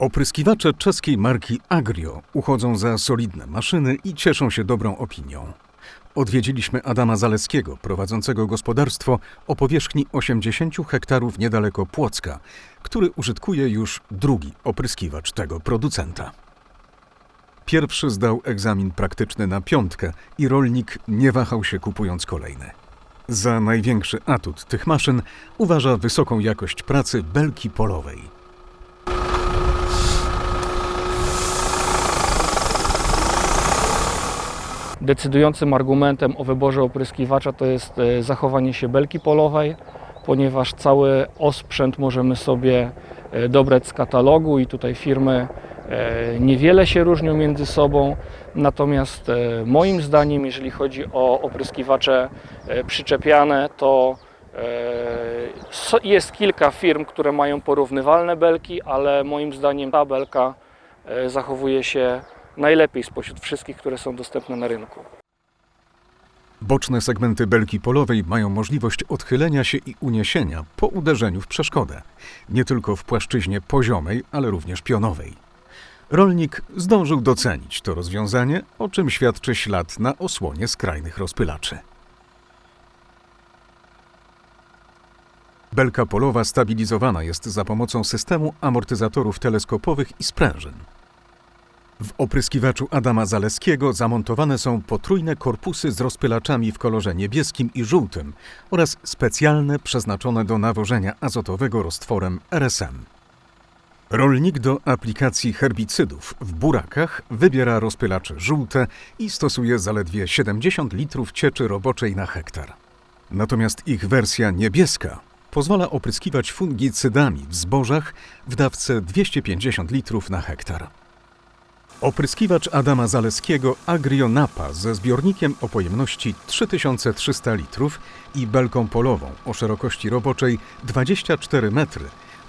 Opryskiwacze czeskiej marki Agrio uchodzą za solidne maszyny i cieszą się dobrą opinią. Odwiedziliśmy Adama Zaleskiego, prowadzącego gospodarstwo o powierzchni 80 hektarów niedaleko Płocka, który użytkuje już drugi opryskiwacz tego producenta. Pierwszy zdał egzamin praktyczny na piątkę i rolnik nie wahał się kupując kolejny. Za największy atut tych maszyn uważa wysoką jakość pracy belki polowej. Decydującym argumentem o wyborze opryskiwacza to jest e, zachowanie się belki polowej, ponieważ cały osprzęt możemy sobie e, dobrać z katalogu i tutaj firmy e, niewiele się różnią między sobą. Natomiast moim zdaniem, jeżeli chodzi o opryskiwacze przyczepiane, to jest kilka firm, które mają porównywalne belki, ale moim zdaniem ta belka zachowuje się najlepiej spośród wszystkich, które są dostępne na rynku. Boczne segmenty belki polowej mają możliwość odchylenia się i uniesienia po uderzeniu w przeszkodę, nie tylko w płaszczyźnie poziomej, ale również pionowej. Rolnik zdążył docenić to rozwiązanie, o czym świadczy ślad na osłonie skrajnych rozpylaczy. Belka polowa stabilizowana jest za pomocą systemu amortyzatorów teleskopowych i sprężyn. W opryskiwaczu Adama Zaleskiego zamontowane są potrójne korpusy z rozpylaczami w kolorze niebieskim i żółtym oraz specjalne przeznaczone do nawożenia azotowego roztworem RSM. Rolnik do aplikacji herbicydów w burakach wybiera rozpylacze żółte i stosuje zaledwie 70 litrów cieczy roboczej na hektar. Natomiast ich wersja niebieska pozwala opryskiwać fungicydami w zbożach w dawce 250 litrów na hektar. Opryskiwacz Adama Zaleskiego Agrionapa ze zbiornikiem o pojemności 3300 litrów i belką polową o szerokości roboczej 24 metry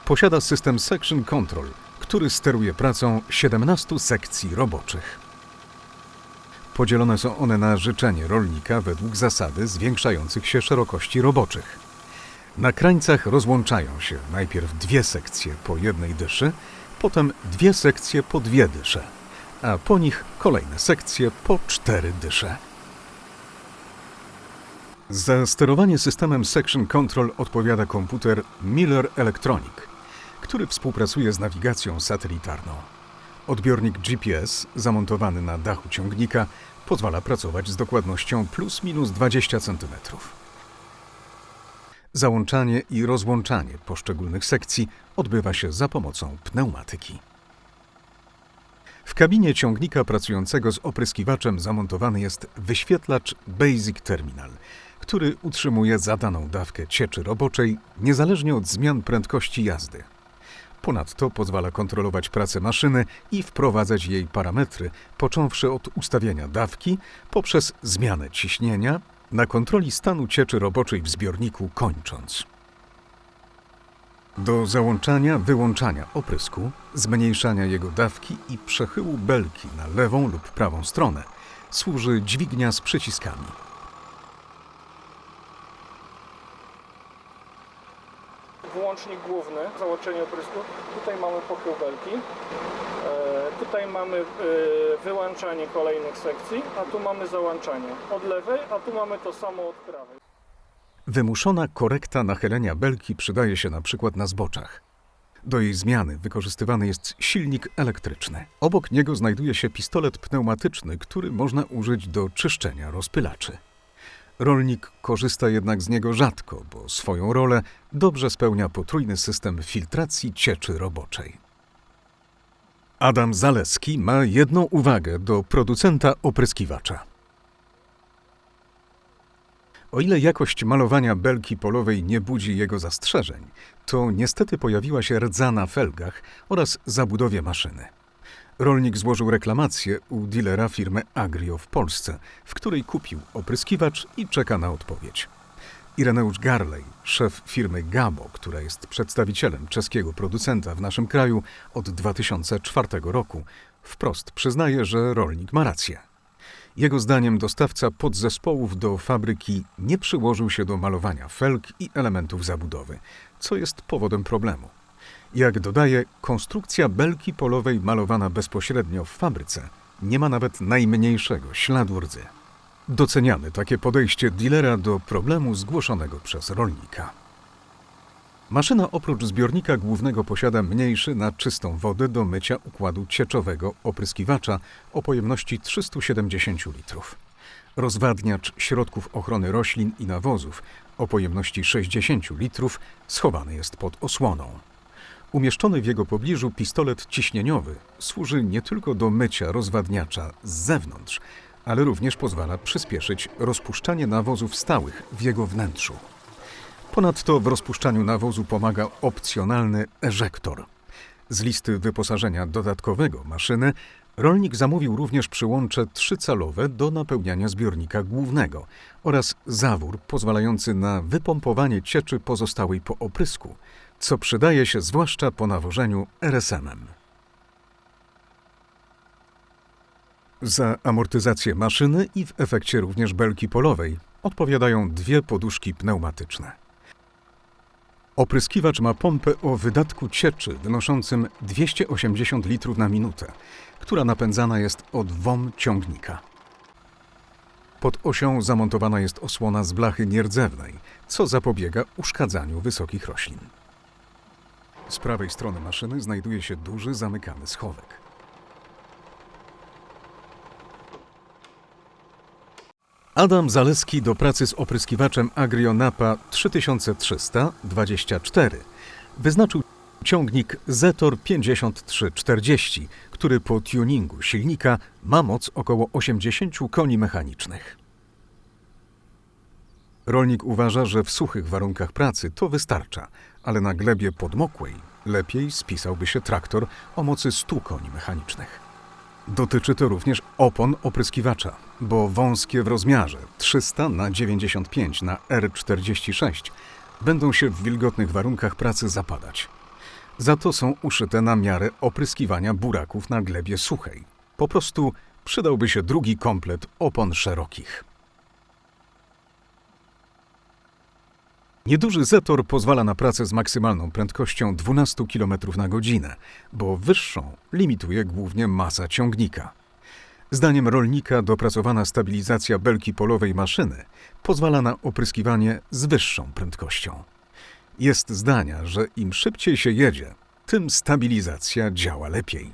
posiada system Section Control, który steruje pracą 17 sekcji roboczych. Podzielone są one na życzenie rolnika według zasady zwiększających się szerokości roboczych. Na krańcach rozłączają się najpierw dwie sekcje po jednej dyszy, potem dwie sekcje po dwie dysze a po nich kolejne sekcje po cztery dysze. Za sterowanie systemem Section Control odpowiada komputer Miller Electronic, który współpracuje z nawigacją satelitarną. Odbiornik GPS zamontowany na dachu ciągnika pozwala pracować z dokładnością plus minus 20 cm. Załączanie i rozłączanie poszczególnych sekcji odbywa się za pomocą pneumatyki. W kabinie ciągnika pracującego z opryskiwaczem zamontowany jest wyświetlacz Basic Terminal, który utrzymuje zadaną dawkę cieczy roboczej niezależnie od zmian prędkości jazdy. Ponadto pozwala kontrolować pracę maszyny i wprowadzać jej parametry, począwszy od ustawienia dawki poprzez zmianę ciśnienia, na kontroli stanu cieczy roboczej w zbiorniku kończąc. Do załączania, wyłączania oprysku, zmniejszania jego dawki i przechyłu belki na lewą lub prawą stronę służy dźwignia z przyciskami. Wyłącznik główny, załączenie oprysku. Tutaj mamy pochył belki. E, tutaj mamy e, wyłączanie kolejnych sekcji, a tu mamy załączanie od lewej, a tu mamy to samo od prawej. Wymuszona korekta nachylenia belki przydaje się na przykład na zboczach. Do jej zmiany wykorzystywany jest silnik elektryczny. Obok niego znajduje się pistolet pneumatyczny, który można użyć do czyszczenia rozpylaczy. Rolnik korzysta jednak z niego rzadko, bo swoją rolę dobrze spełnia potrójny system filtracji cieczy roboczej. Adam Zaleski ma jedną uwagę do producenta opryskiwacza. O ile jakość malowania belki polowej nie budzi jego zastrzeżeń, to niestety pojawiła się rdza na felgach oraz zabudowie maszyny. Rolnik złożył reklamację u dilera firmy Agrio w Polsce, w której kupił opryskiwacz i czeka na odpowiedź. Ireneusz Garlej, szef firmy Gabo, która jest przedstawicielem czeskiego producenta w naszym kraju od 2004 roku, wprost przyznaje, że rolnik ma rację. Jego zdaniem dostawca podzespołów do fabryki nie przyłożył się do malowania felg i elementów zabudowy, co jest powodem problemu. Jak dodaje, konstrukcja belki polowej malowana bezpośrednio w fabryce nie ma nawet najmniejszego śladu rdzy. Doceniamy takie podejście dealera do problemu zgłoszonego przez rolnika. Maszyna oprócz zbiornika głównego posiada mniejszy na czystą wodę do mycia układu cieczowego opryskiwacza o pojemności 370 litrów. Rozwadniacz środków ochrony roślin i nawozów o pojemności 60 litrów schowany jest pod osłoną. Umieszczony w jego pobliżu pistolet ciśnieniowy służy nie tylko do mycia rozwadniacza z zewnątrz, ale również pozwala przyspieszyć rozpuszczanie nawozów stałych w jego wnętrzu. Ponadto w rozpuszczaniu nawozu pomaga opcjonalny eżektor. Z listy wyposażenia dodatkowego maszyny rolnik zamówił również przyłącze trzycalowe do napełniania zbiornika głównego oraz zawór pozwalający na wypompowanie cieczy pozostałej po oprysku, co przydaje się zwłaszcza po nawożeniu RSM-em. Za amortyzację maszyny i w efekcie również belki polowej odpowiadają dwie poduszki pneumatyczne. Opryskiwacz ma pompę o wydatku cieczy wynoszącym 280 litrów na minutę, która napędzana jest od WOM ciągnika. Pod osią zamontowana jest osłona z blachy nierdzewnej, co zapobiega uszkadzaniu wysokich roślin. Z prawej strony maszyny znajduje się duży zamykany schowek. Adam Zaleski do pracy z opryskiwaczem Agrionapa 3324 wyznaczył ciągnik Zetor 5340, który po tuningu silnika ma moc około 80 koni mechanicznych. Rolnik uważa, że w suchych warunkach pracy to wystarcza, ale na glebie podmokłej lepiej spisałby się traktor o mocy 100 koni mechanicznych. Dotyczy to również opon opryskiwacza, bo wąskie w rozmiarze 300 na 95 na R46 będą się w wilgotnych warunkach pracy zapadać. Za to są uszyte na miarę opryskiwania buraków na glebie suchej. Po prostu przydałby się drugi komplet opon szerokich. Nieduży Zetor pozwala na pracę z maksymalną prędkością 12 km na godzinę, bo wyższą limituje głównie masa ciągnika. Zdaniem rolnika dopracowana stabilizacja belki polowej maszyny pozwala na opryskiwanie z wyższą prędkością. Jest zdania, że im szybciej się jedzie, tym stabilizacja działa lepiej.